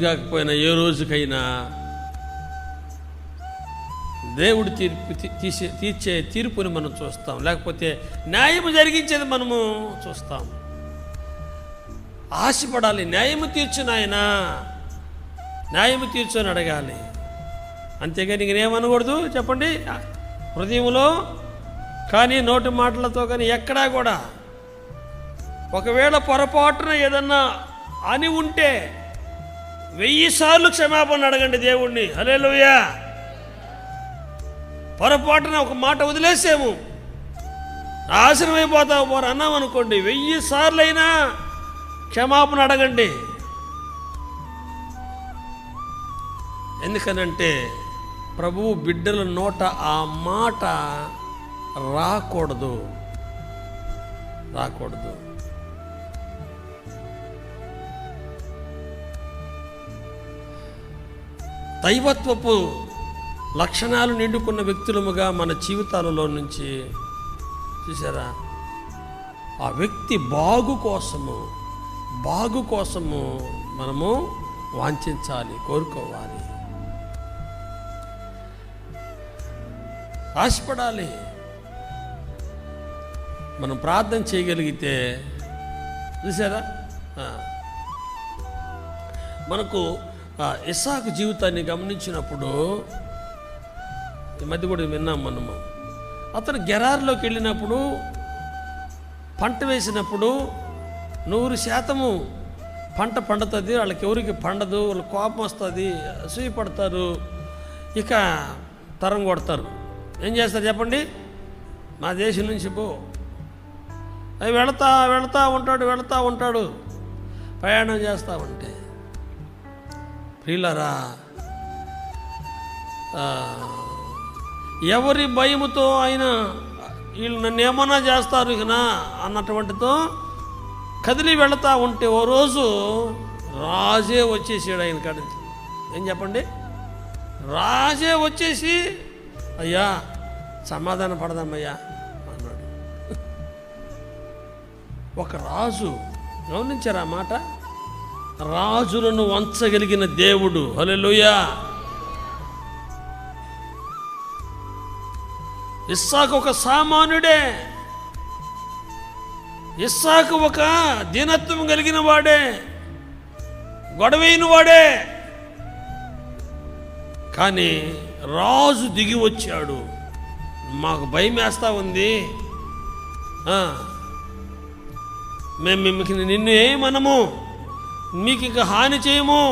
కాకపోయినా ఏ రోజుకైనా దేవుడు తీర్పు తీ- తీసే తీర్చే తీర్పుని మనం చూస్తాం. లేకపోతే న్యాయము జరిగించేది మనము చూస్తాం. ఆశపడాలి. న్యాయము తీర్చు నాయనా. న్యాయము తీర్చు అని అడగాలి. అంతేగాని ఇంకేమనకూడదు చెప్పండి. హృదయంలో కానీ నోటి మాటలతో కానీ ఎక్కడా కూడా ఒకవేళ పొరపాటున ఏదన్నా అని ఉంటే వెయ్యి సార్లు క్షమాపణ అడగండి దేవుణ్ణి. హలేలుయా పొరపాటున ఒక మాట వదిలేసాము నాశనం అయిపోతావు పోరు అన్నాం అనుకోండి. వెయ్యి సార్లైనా క్షమాపణ అడగండి. ఎందుకనంటే ప్రభువు బిడ్డల నోట ఆ మాట రాకూడదు. రాకూడదు. దైవత్వపు లక్షణాలు నిండుకున్న వ్యక్తులముగా మన జీవితాలలో నుంచి చూసారా? ఆ వ్యక్తి బాగు కోసము బాగు కోసము మనము వాంఛించాలి కోరుకోవాలి. ఆశపడాలి మనం ప్రార్థన చేయగలిగితే చూసారా? మనకు ఆ, జీవితాన్ని గమనించినప్పుడు ఈ మధ్య కూడా విన్నాం మనము. అతను గెరార్లోకి వెళ్ళినప్పుడు పంట వేసినప్పుడు నూరు శాతము పంట పండుతుంది వాళ్ళకి ఎవరికి పండదు వాళ్ళ కోపం వస్తుంది అసూయ పడతారు ఇక తరం కొడతారు. ఏం చేస్తారు చెప్పండి? మా దేశం నుంచి పో. వెళతా వెళతా ఉంటాడు వెళతా ఉంటాడు. ప్రయాణం చేస్తూ ఉంటే. ప్రియులరా ఎవరి భయముతో ఆయన వీళ్ళు నన్ను ఏమన్నా చేస్తారు ఇకనా అన్నటువంటితో కదిలి వెళతా ఉంటే ఓ రోజు రాజే వచ్చేసాడు ఆయన కాడికి. ఏం చెప్పండి? రాజే వచ్చేసి అయ్యా సమాధాన పడదామయ్యా అన్నాడు. ఒక రాజు గమనించారా మాట? రాజులను వంచగలిగిన దేవుడు. హలెలుయా ఇస్సాకు ఒక సామాన్యుడే ఇస్సాకు ఒక దీనత్వం కలిగిన వాడే. గొడవైన వాడే. కానీ రాజు దిగి వచ్చాడు. మాకు భయం వేస్తా ఉంది మేము మిమ్మల్ని నిన్ను ఏమనము? మీకు ఇక హాని చేయము.